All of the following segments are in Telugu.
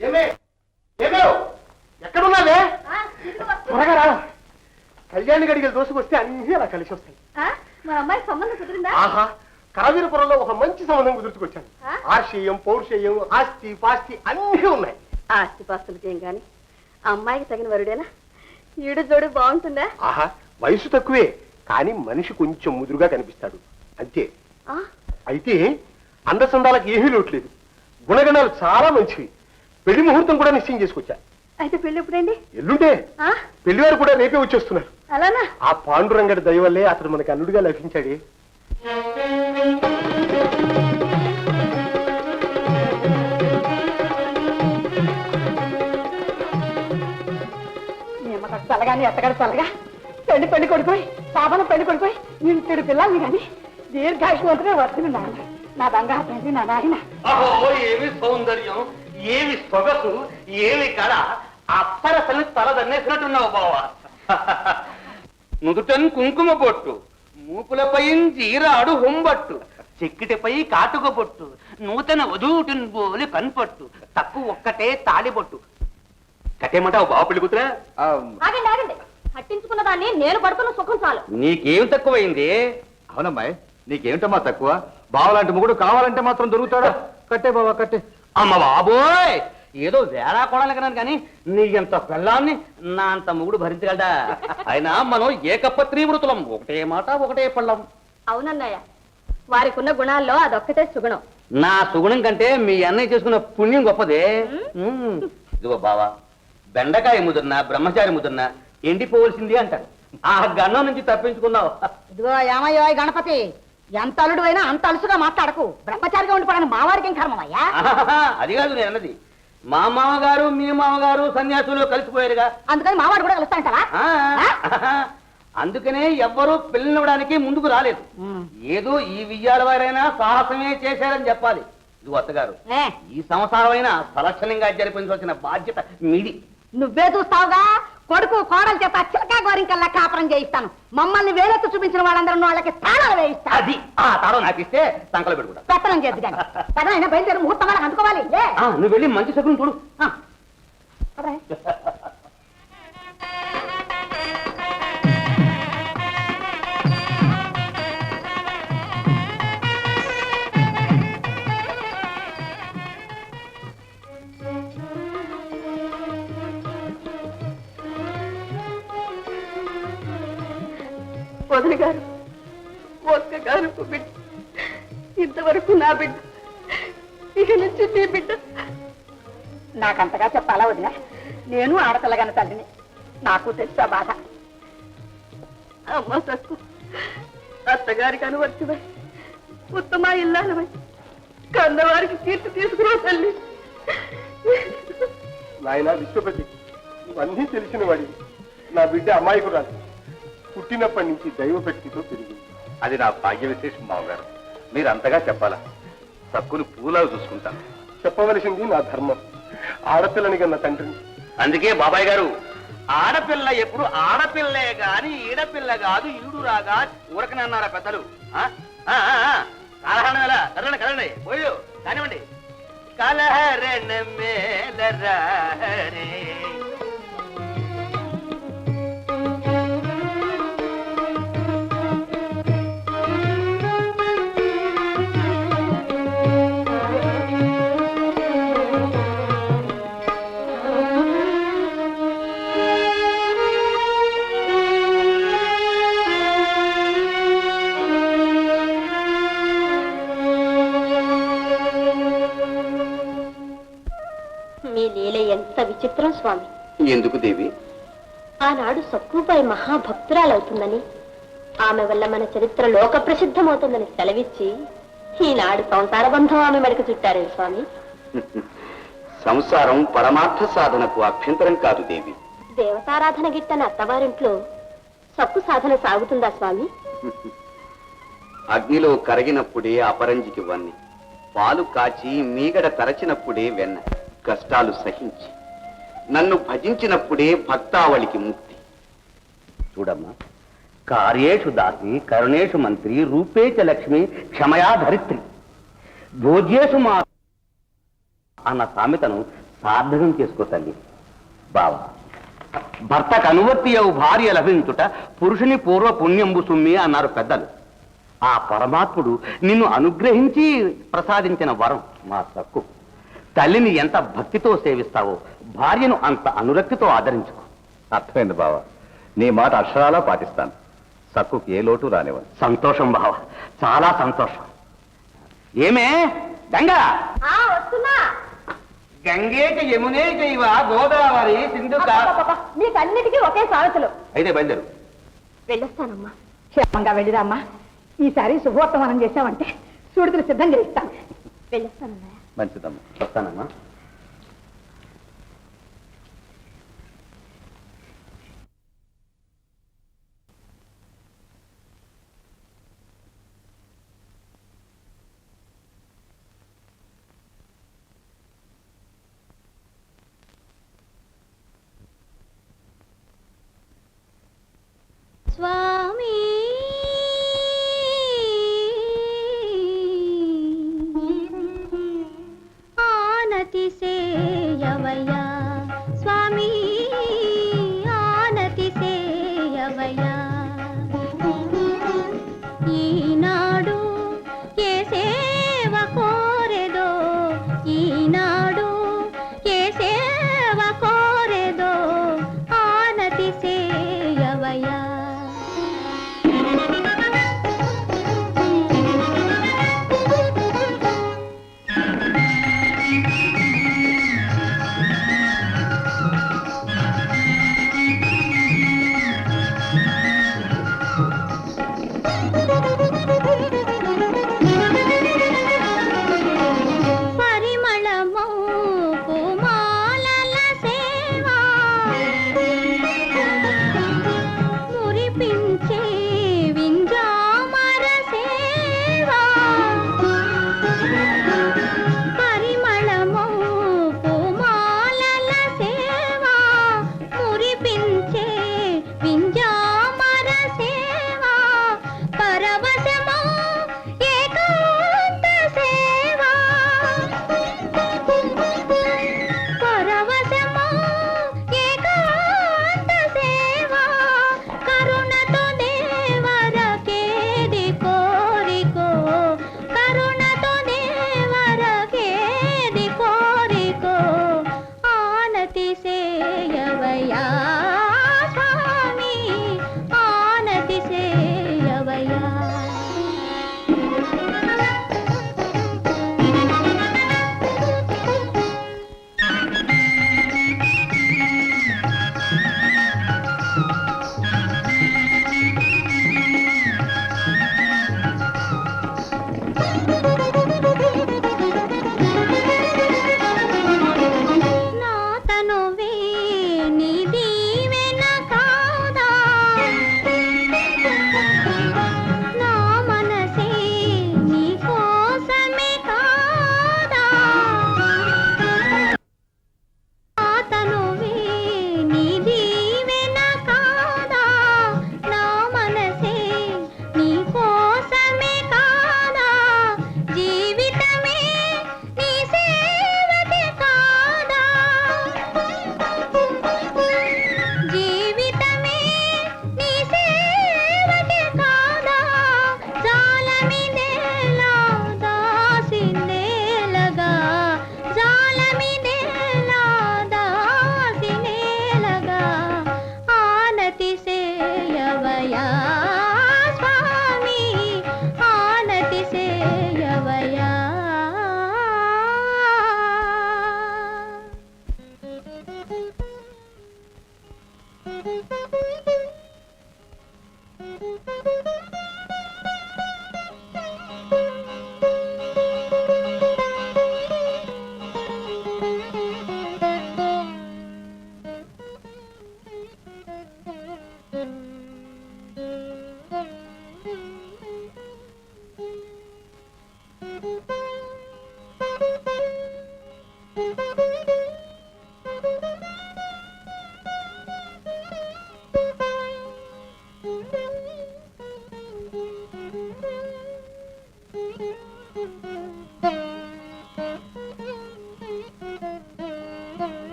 ఏమే? ఏమే? ఎక్కడున్నావే? త్వరగా రా. కళ్యాణి గడిగలు దోసుకొస్తే అన్ని అలా కలిసి వస్తాయి. మా అమ్మాయి సంబంధం కుదిరిందా? ఆహా కావీరపురంలో ఒక మంచి సంబంధం కుదుర్చుకొచ్చాను. ఆ? ఆర్షేయం పౌరుషేయం ఆస్తి పాస్తి అన్నీ ఉన్నాయి. ఆస్తిపాస్తులకి ఏం గాని. అమ్మాయికి తగిన వరుడేనా? ఈడు జోడు బాగుంటుందా? ఆహా వయసు తక్కువే కానీ మనిషి కొంచెం ముదురుగా కనిపిస్తాడు. అంతే. ఆ, అయితే అందసందాలకు ఏమీ లోట్లేదు గుణగణాలు చాలా మంచివి. పెళ్ళి ముహూర్తం కూడా నిశ్చయం చేసుకొచ్చా. అయితే పెళ్ళి ఎప్పుడండి? ఎల్లుంటే ఆ, పెళ్ళివారు కూడా రేపే వచ్చేస్తున్నారు. అలానా? ఆ పాండురంగడి దయ వల్లే అతడు మనకి అల్లుడిగా లభించాడే. నిమ్మకడ చల్లగాని ఎత్తగడ చల్లగా పెళ్ళి పెళ్ళి కొడుకోయి పాపన పెళ్ళి కొడుకోయి ఇంటిడు పిల్లల్ని కానీ దీర్ఘాయువంతుడే వస్తుంది నాన్న నా బంగారు తండ్రి నా నాయన. అహో ఏమి సౌందర్యం. ఏమి సొగసు ఏమి కళ అప్పరసలు తల దన్నేసినట్టున్నావు బావా. నుదుటన్ కుంకుమ పొట్టు మూపులపై జీరాడు హుంబట్టు చెక్కిటిపై కాటుక పొట్టు నూతన వధూటిన్ బోలి కన్పట్టు తప్పు ఒక్కటే తాళిబొట్టు కట్టేమంటావు బావ పెళ్ళి కూతురా? ఆగండి ఆగండి. పట్టించుకున్న దాన్ని నేను పడుకున్న సుఖం చాలు. నీకేం తక్కువైంది? అవునమ్మాయి నీకేమిటమ్మా తక్కువ? బావలాంటి మొగుడు కావాలంటే మాత్రం దొరుకుతాడా? కట్టే బావా కట్టే. అమ్మ బాబోయ్! ఏదో వేళా కొడాలకన్నాను కానీ నీ ఎంత పెళ్ళాన్ని నా అంత మొగుడు భరించగలడా? అయినా మనం ఏకపత్రి వృతులం ఒకటే మాట ఒకటే పళ్ళం. అవునన్నయ్య వారికి ఉన్న గుణాల్లో అదొక్కటే సుగుణం. నా సుగుణం కంటే మీ అన్నయ్య చేసుకున్న పుణ్యం గొప్పదే. ఉమ్. ఇదిగో బావా బెండకాయ ముదిరినా బ్రహ్మచారి ముదిరినా ఎండిపోవలసింది అంటారు. ఆ గన్నం నుంచి తప్పించుకున్నావు. ఇదిగో ఏమయ్యో గణపతి ఎంత అల్లుడు అయినా అంత అలుసుగా మాట్లాడకు. బ్రహ్మచారిగా ఉండిపోవడానికి మా వారికి ఏం కర్మమయ్యా అది కాదు నేను అన్నది. మా మామగారు మీ మామగారు సన్యాసులు కలిసిపోయారుగా. అందుకని మావాడు కూడా కలుస్తాంటావా ఆ, అందుకనే ఎవ్వరూ పిల్లనివ్వడానికి ముందుకు రాలేదు. ఏదో ఈ వియ్యాల వారైనా సాహసమే చేశారని చెప్పాలి. ఇది అత్తగారు ఏ, ఈ సంసారం అయినా సలక్షణంగా జరిపించవలసిన బాధ్యత మీది. నువ్వే చూస్తావుగా? కొడుకు కోడలు చేత చిలకా గోరింకల్లా కాపురం చేయిస్తాను. మమ్మల్ని వేలెత్తు చూపించిన వాళ్ళందరూ వాళ్ళకి తాళాలు వేయిస్తాను అది ఆ తాళం నాకు ఇస్తే సంకలు పెట్టుకుంటా పెత్తనం చేద్దు కానీ. పదైనా బయలుదేరి ముహూర్తం వాళ్ళకి అందుకోవాలి. నువ్వు వెళ్ళి మంచి శకునం చూడు. వదిన గారు ఒక్క గారు బిడ్డ. ఇంతవరకు నా బిడ్డ. ఇక నుంచి నీ బిడ్డ. నాకంతగా చెప్పాలా వదిన? నేను ఆడపిల్లగాని తల్లిని. నాకు తెలుసా బాధ. అమ్మ సక్కు అత్తగారికి అనువర్తివై. ఉత్తమ ఇల్లాలవై కందవారికి కీర్తి తీసుకురా తల్లి. నాయన విశ్వపతి ఇవన్నీ తెలిసిన వాడి నా బిడ్డ అమాయకురాలు. పుట్టినప్పటి నుంచి దైవ భక్తితో పెరిగింది. అది నా భాగ్య విశేషం మామగారు మీరు అంతగా చెప్పాలా? తక్కువ పూలాగా చూసుకుంటాను. చెప్పవలసింది నా ధర్మం. ఆడపిల్లని కన్న తండ్రిని. అందుకే బాబాయ్ గారు ఆడపిల్ల ఎప్పుడు ఆడపిల్లే గాని ఈడపిల్ల కాదు ఈడు రాగా ఊరకనే అన్నారా పెద్దలు. కాలహరణ వేళ కదలండి పోయు కానివ్వండి. కలహరణ మేలరే స్వామి. ఎందుకు దేవి? ఆనాడు సక్కుపై మహాభక్తురాలవుతుందని ఆమె వల్ల మన చరిత్ర లోక ప్రసిద్ధమవుతుందని సెలవిచ్చి ఈనాడు సంసార బంధం ఆమె మెడకు చుట్టారే స్వామి? సంసారం పరమార్థ సాధనకు అభ్యంతరం కాదు దేవి. దేవతారాధన గిట్టని అత్తవారింట్లో సక్కు సాధన సాగుతుందా స్వామి? అగ్నిలో కరిగినప్పుడే అపరంజికి వన్ని పాలు కాచి మీగడ తరచినప్పుడే వెన్న కష్టాలు సహించి. నన్ను భజించినప్పుడే భక్తావళికి ముక్తి. చూడమ్మా కార్యేషు దాసి కరుణేషు మంత్రి రూపేచ లక్ష్మి క్షమయా ధరిత్రి. భోజ్యేషు మా అన్న సామెతను సార్థకం చేసుకో తల్లి. బావా భర్తకు అనువర్తి అవు భార్య లభించుట పురుషుని పూర్వ పుణ్యంబు సుమ్మి అన్నారు పెద్దలు. ఆ పరమాత్ముడు నిన్ను అనుగ్రహించి ప్రసాదించిన వరం మా తక్కు తల్లిని ఎంత భక్తితో సేవిస్తావో భార్యను అంత అనురక్తితో ఆదరించుకో. అర్థమైంది బావ. నీ మాట అక్షరాలా పాటిస్తాను. సక్కుకి ఏ లోటు రానివ్వను. సంతోషం బావ. చాలా సంతోషం. ఏమే? గంగా! వస్తున్నా. గంగేక యమునే చైవ గోదావరి సింధు మీకు అన్నిటికీ ఒకే సామెతలు. అయితే బయలుదేరు. వెళ్ళొస్తానమ్మా. క్షేమంగా వెళ్ళిరామ్మా ఈసారి శుభవర్తమానం చేశామంటే సుడితులు సిద్ధం చేయిస్తాను వెళ్ళొస్తానమ్మా. మంచిదమ్మా. వస్తానమ్మా.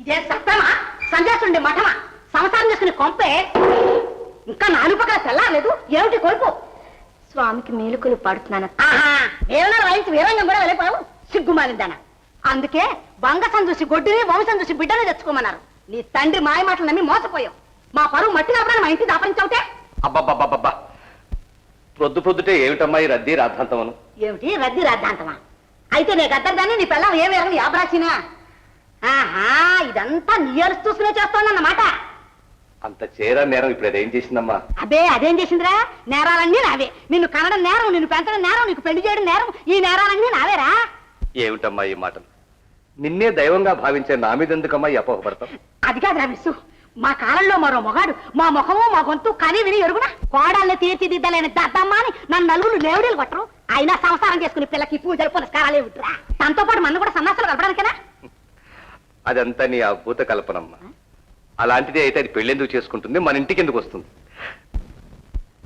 ఇదే సత్తమా సంజాసుండి మఠమా? సంసారం చేసుకుని కొంపే? ఇంకా నాలుగు పక్కల తెల్లారలేదు ఏమిటి కొడుకు స్వామికి మేలుకలు పాడుతున్నాను. వీరణ వాయించి వీరంగం కూడా వెళ్ళిపోయావు. సిగ్గుమాలిందాన అందుకే వంగసం చూసి గొడ్డుని వంశం చూసి బిడ్డని తెచ్చుకోమన్నారు. నీ తండ్రి మాయ మాటలు నమ్మి మోసపోయావు. మా పరువు మట్టి కాపడానికి మా ఇంటి దాపరించవుతే అబ్బబ్బబ్బబ్బా ప్రొద్దు ప్రొద్దుటే ఏమిటమ్మా ఈ రద్దీ రాద్ధాంతమను? ఏమిటి రద్దీ రాద్దాంతమా అయితే నీ గద్దర్దాన్ని నీ పిల్లం ఏ వీరని యాబ్రాసినా ఆహా ఇదంతా నీ అరుసు చూసుకునే చేస్తోందన్నమాట. అంత చేర నేరం ఇప్పుడు అదేం చేసిందమ్మా? అబే అదేం చేసిందిరా? నేరాలన్నీ నావే. నిన్ను కనడం నేరం నిన్ను పెంచడం నేరం నీకు పెళ్ళి చేయడం నేరం ఈ నేరాలన్నీ నావేరా? ఏమిటమ్మా ఈ మాటలు? నిన్నే దైవంగా భావించే నా మీద ఎందుకమ్మా ఈ అపోహపడతాం అది కాదురా విసు మా కాలంలో మరో మొగాడు మా ముఖము మా గొంతు కని విని ఎరుగున? కోడల్ని తీర్చిదిద్దలేని దద్దమ్మ అని నన్ను నలుగురు లేవుడీలు కొట్టరు. అయినా సంసారం చేసుకుని పిల్లకి పూజలు పునస్కారాలు ఏమిట్రా? తనతో పాటు మన కూడా సన్నాసాలు కలపడానికేనా? అదంతా నీ అద్భుత కల్పనమ్మా. అలాంటిది అయితే అది పెళ్ళెందుకు చేసుకుంటుంది? మన ఇంటికి ఎందుకు వస్తుంది?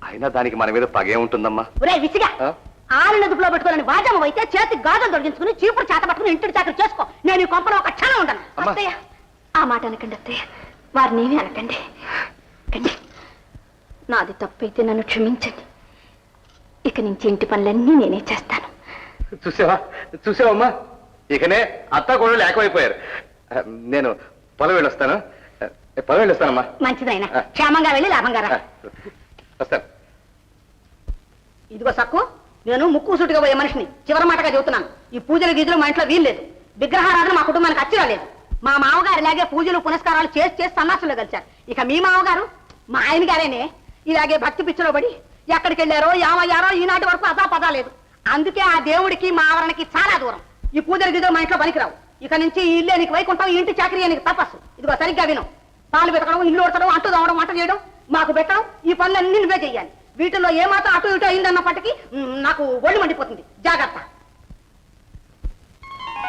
అయినా దానికి మన మీద పగే ఉంటుందమ్మా? ఒరే విసిగా. ఆ? ఆరు దుప్పులో పెట్టుకోవాలని వాజమ్మ అయితే చేతికి గాజులు తొలగించుకుని చీపురు చేత పట్టుకుని ఇంటి చాకరి చేసుకో. నేను ఈ కొంపలో ఒక క్షణం ఉండను. అమ్మా. అత్తయ్య ఆ మాట అనకండి అత్తయ్య. వారినేమీ అనకండి. కండి. నాది తప్పైతే నన్ను క్షమించండి. ఇక నుంచి ఇంటి పనులన్నీ నేనే చేస్తాను. చూసావా? చూసావమ్మా ఇకనే అత్త కూడా లేకమైపోయారు నేను పొలం వెళ్ళొస్తాను ఆ, పొలం వెళ్ళొస్తానమ్మా మంచిదైనా. క్షేమంగా వెళ్ళి లాభంగా రా వస్తాను. ఇదిగో సక్కు నేను ముక్కు సూటిగా పోయే మనిషిని. చివరి మాటగా చెబుతున్నాను. ఈ పూజల గీజులు మా ఇంట్లో వీల్లేదు. విగ్రహారాధన మా కుటుంబానికి అచ్చి రాలేదు. మా మామగారు ఇలాగే పూజలు పునస్కారాలు చేసి చేసి సన్నాసులు కలిశారు. ఇక మీ మామగారు మా ఆయన గారేనే ఇలాగే భక్తి పిచ్చిలో పడి ఎక్కడికి వెళ్ళారో ఏమయ్యారో ఈనాటి వరకు అదా పదా లేదు. అందుకే ఆ దేవుడికి మా ఆవరణకి చాలా దూరం. ఈ పూజల గీజులు మా ఇంట్లో పనికిరావు. ఇక నుంచి ఈ ఇల్లే నీకు వైకుంఠం ఇంటి చాకరీ నీకు తపస్సు. ఇదిగో సరిగ్గా విను. పాలు పెట్టడం ఇల్లు ఉడతడం అంటు దావడం వంట చేయడం మాకు పెట్టడం ఈ పనులన్నీ నువ్వే చెయ్యాలి. వీటిలో ఏమాత్రం అటు ఇటు అయిందన్నప్పటికీ నాకు ఒళ్ళు మండిపోతుంది. జాగ్రత్త.